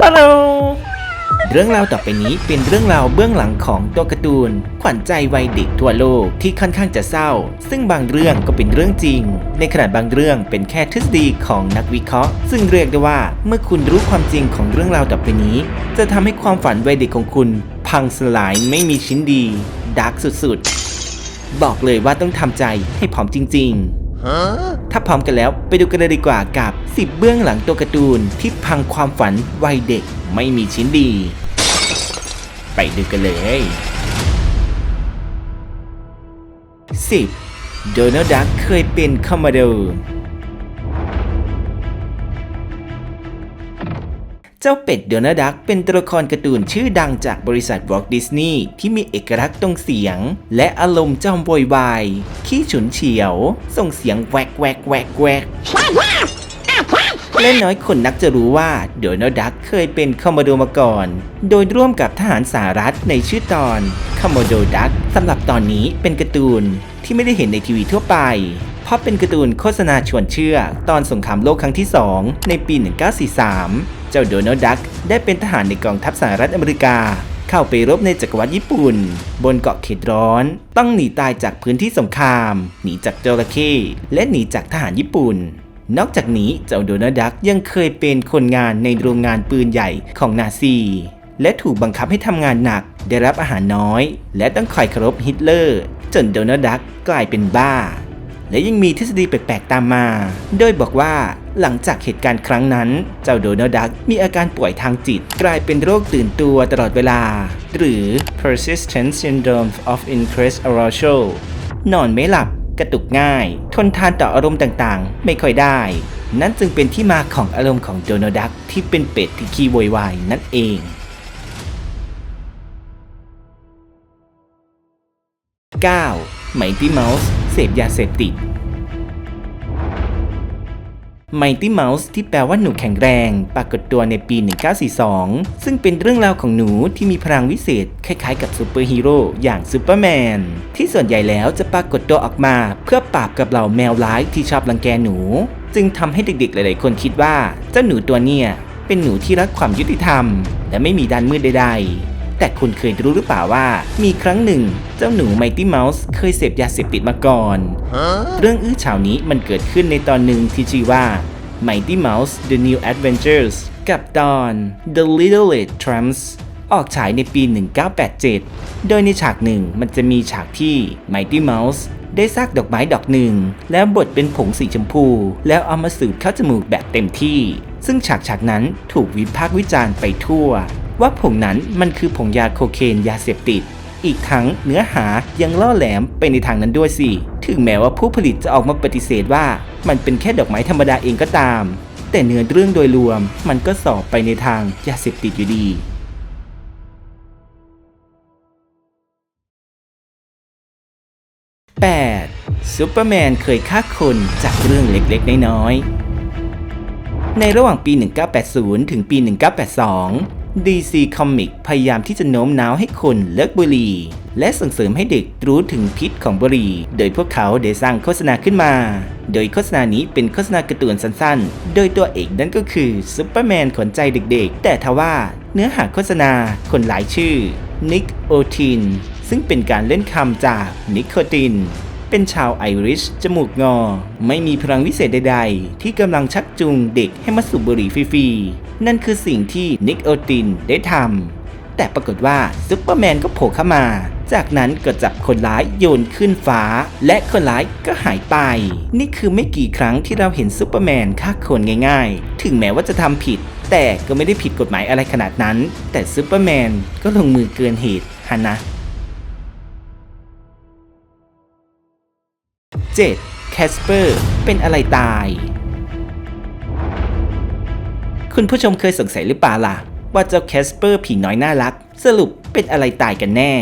ปะโลเรื่องราวต่อไปนี้เป็นเรื่องราวเบื้องหลังของตัวการ์ตูน ขวัญใจวัยเด็กทั่วโลกที่ค่อนข้างจะเศร้า ซึ่งบางเรื่องก็เป็นเรื่องจริง ในขณะบางเรื่องเป็นแค่ทฤษฎีของนักวิเคราะห์ ซึ่งเรียกได้ว่าเมื่อคุณรู้ความจริงของเรื่องราวต่อไปนี้ จะทำให้ความฝันวัยเด็กของคุณ พังสลายไม่มีชิ้นดีดาร์กสุดๆ บอกเลยว่าต้องทำใจให้พร้อมจริง ๆ ถ้าพร้อมกันแล้วไปดูกันเลยดีกว่ากับ 10 เบื้องหลังตัวการ์ตูนที่พังความฝันวัยเด็กไม่มีชิ้นดี ไปดูกันเลย 10. โดนัลด์ดักเคยเป็นคอมโมโด เจ้าเป็ดโดนัลด์ดักเป็นตัวละครการ์ตูนชื่อดังจากบริษัทวอลต์ดิสนีย์ที่มีเอกลักษณ์ตรงเสียง และอารมณ์จอมโวยวาย ขี้ฉุนเฉียว ส่งเสียงแวกแวกแวกแวกและน้อยคนนักจะรู้ว่าโดนัลด์ดักเคยเป็นคอมโมโดมาก่อน โดยร่วมกับทหารสหรัฐในชื่อตอนคอมโมโดดักสำหรับตอนนี้เป็นการ์ตูนที่ไม่ได้เห็นในทีวีทั่วไป ราะเป็นการ์ตูนโฆษณาชวนเชื่อ ตอนสงครามโลกครั้งที่ 2 ในปี 1943 เจ้าโดนัลด์ดักได้เป็นทหารในกองทัพสหรัฐอเมริกา เข้าไปรบในจักรวรรดิญี่ปุ่น บนเกาะเขตร้อน ต้องหนีตายจากพื้นที่สงคราม หนีจากจระเข้และหนีจากทหารญี่ปุ่นนอกจากนี้เจ้าโดนัลด์ดักยังเคยเป็นคนงานในโรงงานปืนใหญ่ของนาซี และถูกบังคับให้ทำงานหนัก ได้รับอาหารน้อย และต้องคอยเคารพฮิตเลอร์ จนโดนัลด์ดักกลายเป็นบ้า และยังมีทฤษฎีแปลกๆตามมา โดยบอกว่าหลังจากเหตุการณ์ครั้งนั้น เจ้าโดนัลด์ดักมีอาการป่วยทางจิต กลายเป็นโรคตื่นตัวตลอดเวลา หรือ persistent syndrome of increased arousal นอนไม่หลับ กระตุกง่าย ทนทานต่ออารมณ์ต่างๆ ไม่ค่อยได้ นั่นจึงเป็นที่มาของอารมณ์ของโดนัลด์ดักที่เป็นเป็ดที่ขี้โวยวายนั่นเอง 9. ไมตี้ เมาส์เสพยาเสพติดไมตี้เมาส์ที่แปลว่าหนูแข็งแรง ปรากฏตัวในปี 1942 ซึ่งเป็นเรื่องราวของหนูที่มีพลังวิเศษ คล้ายๆกับซูเปอร์ฮีโร่อย่างซูเปอร์แมน ที่ส่วนใหญ่แล้วจะปรากฏตัวออกมาเพื่อปราบกับเหล่าแมวร้ายที่ชอบรังแกหนู จึงทำให้เด็กๆ หลายๆ คนคิดว่า เจ้าหนูตัวเนี่ยเป็นหนูที่รักความยุติธรรม และไม่มีด้านมืดใดๆ แต่คุณเคยรู้หรือเปล่าว่า มีครั้งหนึ่ง เจ้าหนูไมตี้เมาส์เคยเสพยาเสพติดมาก่อน เรื่องอื้อฉาวนี้มันเกิดขึ้นในตอนหนึ่งที่ชื่อว่า Mighty Mouse The New Adventures กับตอน The Little Red Tramps ออกฉายในปี 1987 โดยในฉากหนึ่งมันจะมีฉากที่ Mighty Mouse ได้ซากดอกไม้ดอกหนึ่ง แล้วบดเป็นผงสีชมพู แล้วเอามาสูบเข้าจมูกแบบเต็มที่ ซึ่งฉากฉากนั้นถูกวิพากษ์วิจารณ์ไปทั่ว ว่าผงนั้นมันคือผงยาโคเคนยาเสพติด อีกทั้งเนื้อหายังล่อแหลมไปในทางนั้นด้วยสิ ถึงแม้ว่าผู้ผลิตจะออกมาปฏิเสธว่า มันเป็นแค่ดอกไม้ธรรมดาเองก็ตาม แต่เนื้อเรื่องโดยรวมมันก็สอบไปในทางยาเสพติดอยู่ดี 8. ซูเปอร์แมนเคยฆ่าคนจากเรื่องเล็กๆ น้อยๆ ในระหว่างปี 1980 ถึงปี 1982 DC Comic พยายามที่จะโน้มน้าวให้คนเลิกบุหรี่ และส่งเสริมให้เด็กรู้ถึงพิษของบุหรี่ โดยพวกเขาได้สร้างโฆษณาขึ้นมา โดยโฆษณานี้เป็นโฆษณาการ์ตูนสั้นๆ โดยตัวเอกนั่นก็คือซูเปอร์แมนขนใจเด็กๆ แต่ทว่าเนื้อหาโฆษณาคนหลายชื่อนิกโอทินซึ่งเป็นการเล่นคำจากนิโคตินเป็นชาวไอริช จมูกงอ ไม่มีพลังวิเศษใด ๆ ที่กำลังชักจูงเด็กให้มาสูบบุหรี่ฟรี นั่นคือสิ่งที่นิกโอตินได้ทำแต่ปรากฏว่าซุปเปอร์แมนก็โผล่เข้ามา จากนั้นก็จับคนร้ายโยนขึ้นฟ้า และคนร้ายก็หายไป นี่คือไม่กี่ครั้งที่เราเห็นซุปเปอร์แมนฆ่าคนง่าย ๆ ถึงแม้ว่าจะทำผิด แต่ก็ไม่ได้ผิดกฎหมายอะไรขนาดนั้น แต่ซุปเปอร์แมนก็ลงมือเกินเหตุฮะนะ 7. แคสเปอร์เป็นอะไรตาย คุณผู้ชมเคยสงสัยหรือเปล่าล่ะ ว่าเจ้าแคสเปอร์ผีน้อยน่ารัก สรุปเป็นอะไรตายกันแน่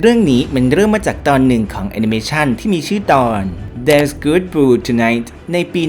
เรื่องนี้มันเริ่มมาจากตอนหนึ่งของแอนิเมชันที่มีชื่อตอน There's Good Food Tonight ในปี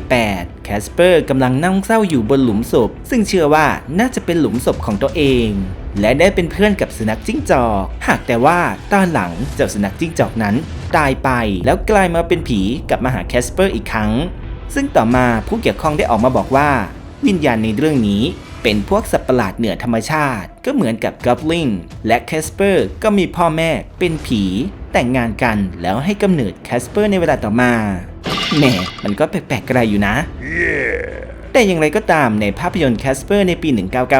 1948 แคสเปอร์กำลังนั่งเศร้าอยู่บนหลุมศพ ซึ่งเชื่อว่าน่าจะเป็นหลุมศพของตัวเอง และได้เป็นเพื่อนกับสุนัขจิ้งจอก หากแต่ว่าตอนหลังเจ้าสุนัขจิ้งจอกนั้น ตายไปแล้วกลายมาเป็นผีกลับมาหาแคสเปอร์อีกครั้ง ซึ่งต่อมาผู้เกี่ยวข้องได้ออกมาบอกว่า วิญญาณในเรื่องนี้เป็นพวกสัตว์ประหลาดเหนือธรรมชาติ ก็เหมือนกับก o บลิงและแคสเปอร์ก็มีพ่อแม่เป็นผี แต่งงานกันแล้วให้กำเนิดแคสเปอร์ในเวลาต่อมาแหมมันก็แปลกๆกระไรอยู่นะ แต่อย่างไรก็ตามในภาพยนตร์แคสเปอร์ในปี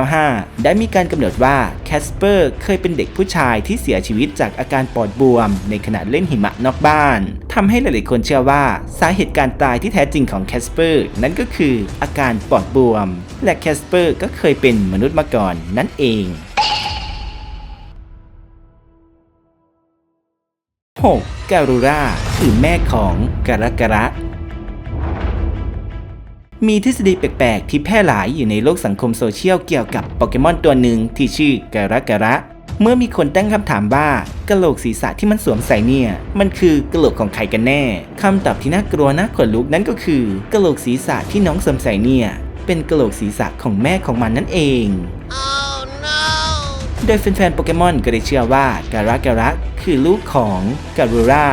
1995 ได้มีการกำหนดว่าแคสเปอร์เคยเป็นเด็กผู้ชายที่เสียชีวิตจากอาการปอดบวม ในขณะเล่นหิมะนอกบ้าน ทำให้หลายๆคนเชื่อว่าสาเหตุการตายที่แท้จริงของแคสเปอร์นั่นก็คืออาการปอดบวม และแคสเปอร์ก็เคยเป็นมนุษย์มาก่อนนั่นเอง 6. การูราคือแม่ของกาละกระ มีทฤษฎีแปลกๆ ที่แพร่หลายอยู่ในโลกสังคมโซเชียลเกี่ยวกับโปเกมอนตัวหนึ่งที่ชื่อการะการะ เมื่อมีคนตั้งคำถามว่ากะโหลกศีรษะที่มันสวมใส่เนี่ย มันคือกะโหลกของใครกันแน่คำตอบที่น่ากลัวน่าขนลุกนั่นก็คือกะโหลกศีรษะที่น้องสวมใส่เนี่ย เป็นกะโหลกศีรษะของแม่ของมันนั่นเองโดยแฟนๆโปเกมอนก็ได้เชื่อว่าการะการะคือลูกของการูรา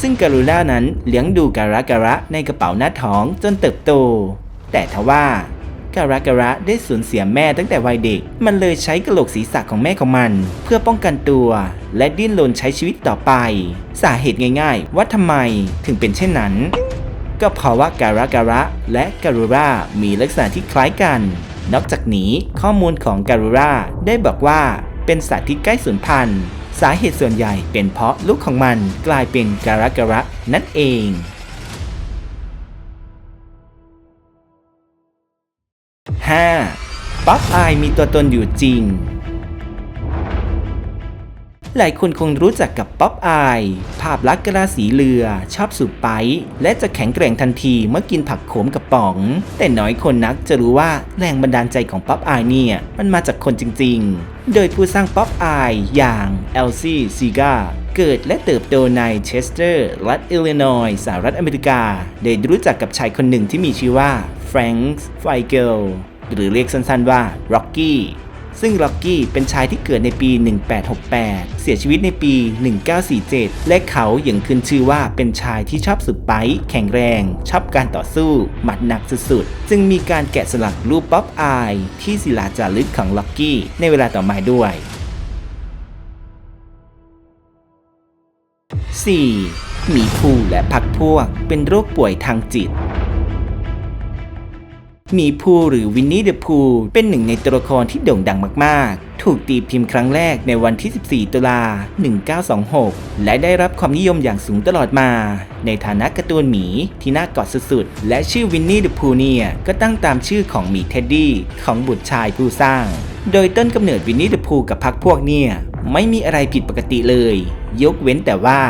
ซึ่งการูรานั้นเลี้ยงดูการะการะในกระเป๋าหน้าท้องจนเติบโต แต่ทว่าการะการะได้สูญเสียแม่ตั้งแต่วัยเด็ก มันเลยใช้กระโหลกศีรษะของแม่ของมัน เพื่อป้องกันตัว และดิ้นรนใช้ชีวิตต่อไป สาเหตุง่ายๆ ว่าทำไมถึงเป็นเช่นนั้น ก็เพราะว่าการะการะและการูรามีลักษณะที่คล้ายกัน นอกจากนี้ข้อมูลของการูราได้บอกว่าเป็นสัตว์ที่ใกล้สูญพันธุ์ สาเหตุส่วนใหญ่เป็นเพราะลูกของมันกลายเป็นการะการะนั่นเอง 5. ป๊อปอายมีตัวตนอยู่จริง หลายคนคงรู้จักกับป๊อปอาย ภาพลักษณ์กระสีเรือ ชอบสูบไป และจะแข็งแกร่งทันทีเมื่อกินผักโขมกับป๋อง แต่น้อยคนนักจะรู้ว่าแรงบันดาลใจของป๊อปอายเนี่ย มันมาจากคนจริง ๆ โดยผู้สร้างป๊อปอายอย่างเอลซี่ซีกาเกิดและเติบโตในเชสเตอร์ รัฐอิลลินอยส์สหรัฐอเมริกา ได้รู้จักกับชายคนหนึ่งที่มีชื่อว่าแฟรงค์ไฟเกล หรือเรียกสั้นๆว่าร็อกกี้ซึ่งล็อกกี้เป็นชายที่เกิดในปี 1868 เสียชีวิตในปี 1947 และเขาอย่างขึ้นชื่อว่าเป็นชายที่ชอบสุดไป แข็งแรง ชอบการต่อสู้ หมัดหนักสุดๆ จึงมีการแกะสลักรูปป๊อปอาย ที่ศิลาจารึกของล็อกกี้ในเวลาต่อมาด้วย 4. หมีภูและพักพวกเป็นโรคป่วยทางจิต มีภูหรือวินนี่เดอะพูเป็นหนึ่งในตัวละครที่โด่งดังมาก ๆ ถูกตีพิมพ์ครั้งแรกในวันที่ 14 ตุลา 1926 และได้รับความนิยมอย่างสูงตลอดมา ในฐานะการ์ตูนหมีที่น่ากอดสุด ๆ และชื่อวินนี่เดอะพูเนี่ยก็ตั้งตามชื่อของหมีเท็ดดี้ของบุตรชายผู้สร้าง โดยต้นกำเนิดวินนี่เดอะพูกับพักพวกเนี่ยไม่มีอะไรผิดปกติเลย ยกเว้นแต่ว่า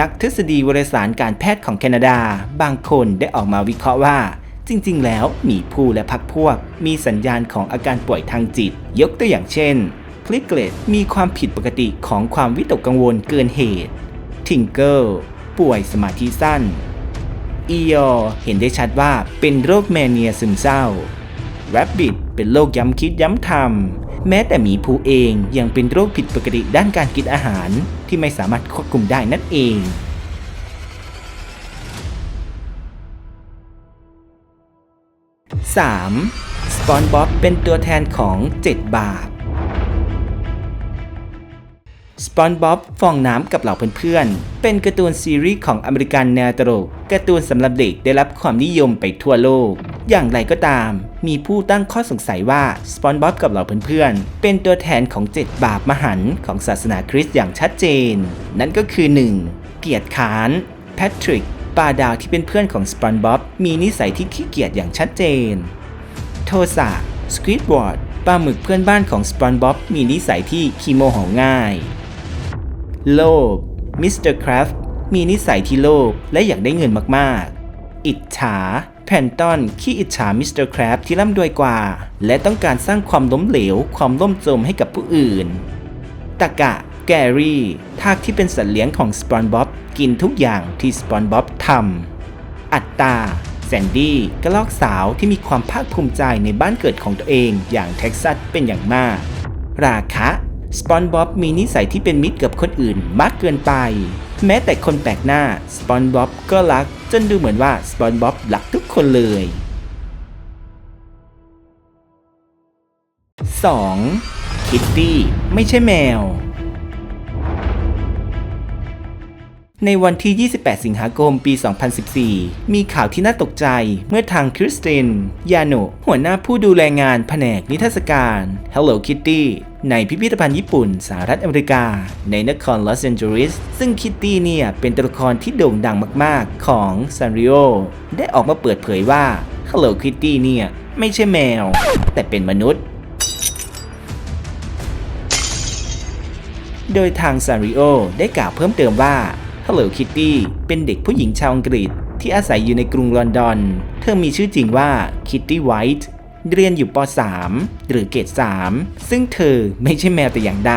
นักทฤษฎีวารสารการแพทย์ของแคนาดา บางคนได้ออกมาวิเคราะห์ว่า จริงๆ แล้วหมีภูและพักพวก มีสัญญาณของอาการป่วยทางจิต ยกตัวอย่างเช่นคลิกเกลตมีความผิดปกติของความวิตกกังวลเกินเหตุ ทิงเกิลป่วยสมาธิสั้น อียอเห็นได้ชัดว่าเป็นโรคแมเนียซึมเศร้า Rabbit เป็นโรคย้ำคิดย้ำทำแม้แต่หมีภูเองยังเป็นโรคผิดปกติด้านการกินอาหารที่ไม่สามารถควบคุมได้นั่นเอง 3. สปอนบ๊อบเป็นตัวแทนของ 7 บาปสปอนบ๊อบฟองน้ำกับเหล่าเพื่อนๆ เป็นการ์ตูนซีรีส์ของอเมริกันแนวตลกการ์ตูนสำหรับเด็กได้รับความนิยมไปทั่วโลก อย่างไรก็ตาม มีผู้ตั้งข้อสงสัยว่าสปอนบ๊อบกับเหล่าเพื่อนๆ เป็นตัวแทนของ 7 บาปมหันต์ของศาสนาคริสต์อย่างชัดเจน นั่นก็คือ 1. เกียรติคานแพทริก ปลาดาวที่เป็นเพื่อนของสปอนบ๊อบมีนิสัยที่ขี้เกียจอย่างชัดเจน โทสะสควิดวอร์ดปลาหมึกเพื่อนบ้านของสปอนบ๊อบมีนิสัยที่ขี้โมโหง่าย โลภมิสเตอร์คราฟมีนิสัยที่โลภและอยากได้เงินมากๆ อิจฉาแพนตอนขี้อิจฉามิสเตอร์คราฟที่ร่ำรวยกว่า และต้องการสร้างความล้มเหลว ความล่มจมให้กับผู้อื่นตะกะ แกรี่ทากที่เป็นสัตว์เลี้ยงของสปอนบ๊อบกินทุกอย่างที่สปอนบ๊อบทำ อัตตาแซนดี้กระลอกสาวที่มีความภาคภูมิใจในบ้านเกิดของตัวเองอย่างเท็กซัสเป็นอย่างมาก ราคะสปอนบ๊อบมีนิสัยที่เป็นมิตรกับคนอื่นมากเกินไป แม้แต่คนแปลกหน้าสปอนบ๊อบก็รัก จนดูเหมือนว่าสปอนบ๊อบรักทุกคนเลย 2. คิตตี้ไม่ใช่แมว ในวันที่ 28 สิงหาคม ปี 2014 มีข่าวที่น่าตกใจเมื่อทางคริสติน ยาโนหัวหน้าผู้ดูแลงานแผนกนิทรรศการ Hello Kitty ในพิพิธภัณฑ์ญี่ปุ่นสหรัฐอเมริกา ในนครลอสแอนเจลิส ซึ่งคิตตี้เนี่ย เป็นตัวละครที่โด่งดังมากๆ ของซันริโอได้ออกมาเปิดเผยว่า Hello Kitty เนี่ย ไม่ใช่แมว แต่เป็นมนุษย์โดยทางซาริโอได้กล่าวเพิ่มเติมว่า Hello Kitty เป็นเด็กผู้หญิงชาวอังกฤษ ที่อาศัยอยู่ในกรุงลอนดอน เธอมีชื่อจริงว่า Kitty White เรียนอยู่ป .3 หรือเกรด3 ซึ่งเธอไม่ใช่แมวแต่อย่างใด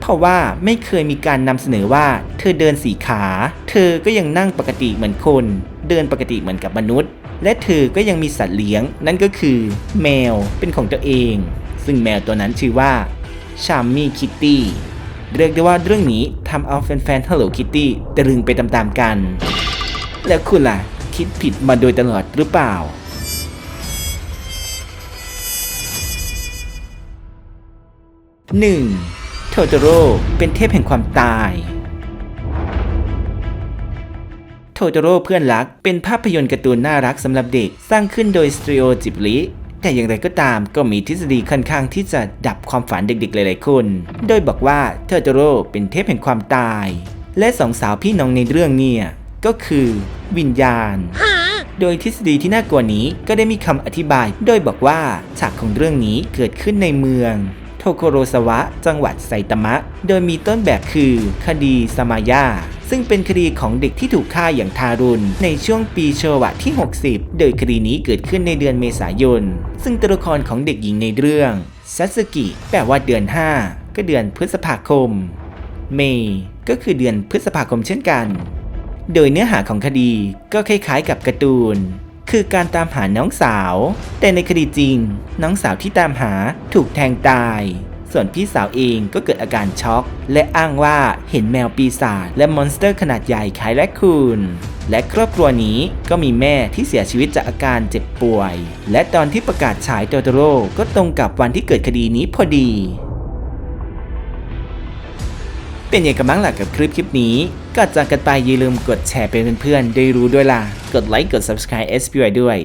เพราะว่าไม่เคยมีการนำเสนอว่า เธอเดินสีขา เธอก็ยังนั่งปกติเหมือนคน เดินปกติเหมือนกับมนุษย์ และเธอก็ยังมีสัตว์เลี้ยง นั่นก็คือ แมวเป็นของตัวเอง ซึ่งแมวตัวนั้นชื่อว่าชามมี่คิตตี้ เรียกได้ว่าเรื่องนี้ทำเอาแฟนๆ Hello Kitty ตะลึงไปตามๆกัน แล้วคุณล่ะ คิดผิดมาโดยตลอดหรือเปล่า 1. โทโตโร่เป็นเทพแห่งความตายโทโตโร่เพื่อนรักเป็นภาพยนตร์การ์ตูนน่ารักสำหรับเด็กสร้างขึ้นโดยสตูดิโอจิบลิ แต่อย่างไรก็ตามก็มีทฤษฎีค่อนข้างที่จะดับความฝันเด็กๆหลายๆคน โดยบอกว่าโทอโตโรเป็นเทพแห่งความตาย และสองสาวพี่น้องในเรื่องเนี่ยก็คือวิญญาณ โดยทฤษฎีที่น่ากลัวนี้ก็ได้มีคำอธิบาย โดยบอกว่าฉากของเรื่องนี้เกิดขึ้นในเมืองโทโคโรสวะ จังหวัดไซตามะ โดยมีต้นแบบคือคดีสมายา ซึ่งเป็นคดีของเด็กที่ถูกฆ่าอย่างทารุณ ในช่วงปีโชวะที่ 60 โดยคดีนี้เกิดขึ้นในเดือนเมษายน ซึ่งตัวละครของเด็กหญิงในเรื่องซัตสึกิแปลว่าเดือน 5 ก็เดือนพฤษภาคม เมย์ก็คือเดือนพฤษภาคมเช่นกัน โดยเนื้อหาของคดีก็คล้ายๆ กับการ์ตูน คือการตามหาน้องสาว แต่ในคดีจริง น้องสาวที่ตามหาถูกแทงตาย ส่วนพี่สาวเองก็เกิดอาการช็อก และอ้างว่าเห็นแมวปีศาจและมอนสเตอร์ขนาดใหญ่คล้ายแรคคูนและครอบครัวนี้ก็มีแม่ที่เสียชีวิตจากอาการเจ็บป่วย และตอนที่ประกาศฉายโตโตโร่ก็ตรงกับวันที่เกิดคดีนี้พอดีเป็นยังไงกันบ้างล่ะกับคลิปคลิปนี้ก่อนจากกันไปอย่าลืมกดแชร์เป็นเพื่อนๆได้รู้ด้วยล่ะ กดไลค์กด subscribe SPY ด้วย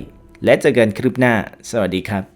และเจอกันคลิปหน้า สวัสดีครับ